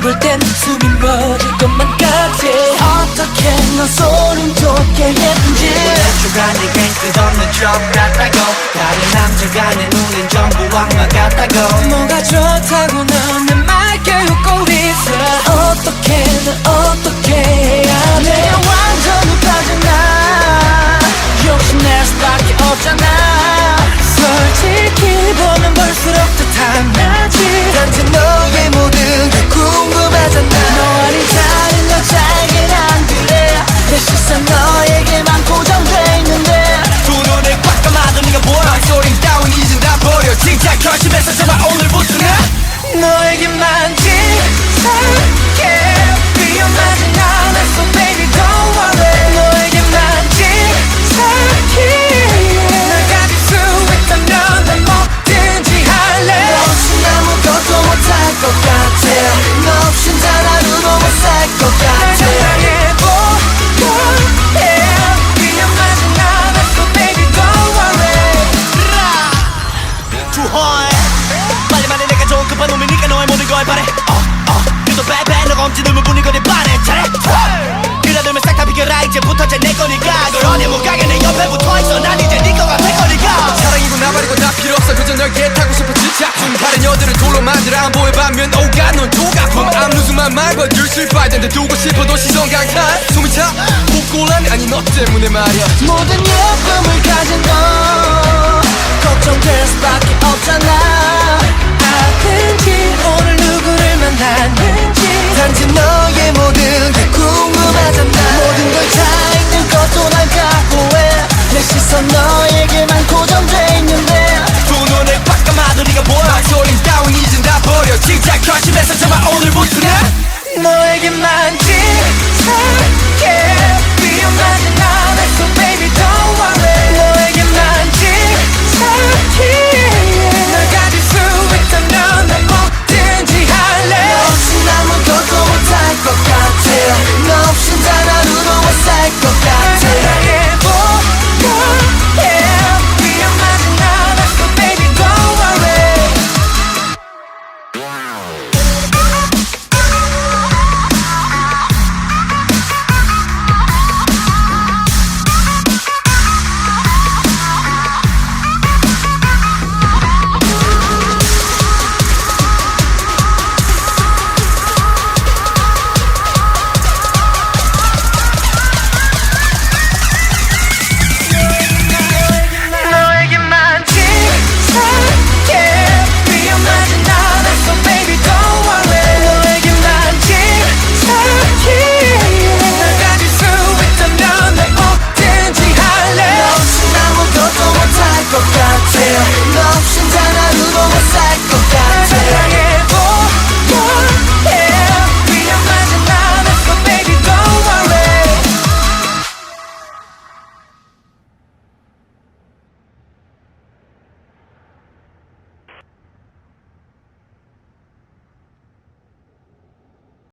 넓을 땐 숨이 멎을 것만 같아. 어떻게 넌 소름 돋게 했는지. 내가 내겐 끝없는 드럼 같다고. 다른 남자가 내 눈엔 전부 악마 같다고. 뭐가 좋다고 너는 맑게 웃고 주허해 빨리 말해 내가 좋은 급한 놈이니까 너의 모든 걸 바래. 어, 어. 그래도 베베 너가 엄지 눈물 뿌린 거니 바래 잘해. 그러들면 싹다 비켜라. 이제부터 쟤내 거니까. 그러니 못 가게 내 옆에 붙어있어. 난 이제 네 거가 될 거니까. 사랑이고 나발이고 다 필요 없어. 그저 널 타고 싶어 집착중 다른 여들은 돌로 만들어. 안 보여봤면 오가 넌 조각품 앞누수만 말고 줄실 빨던데 두고 싶어도 시선 강탈. 숨이 차? 복골함이 아니 너 때문에 말이야. 모든 예쁨을 가진 너 걱정될 수밖에 없잖아. 아픈지 오늘 누구를 만났는지. 단지 너의 모든 게 궁금하잖아. 모든 걸 다 있는 것도 난 각오해. 내 시선 너에게만 고정돼 있는데. 두 눈에 빡 감아도 네가 보여. 소린 따윈 이젠 다 버려. 진짜 결심해서 제발 오늘부터 나 너에게만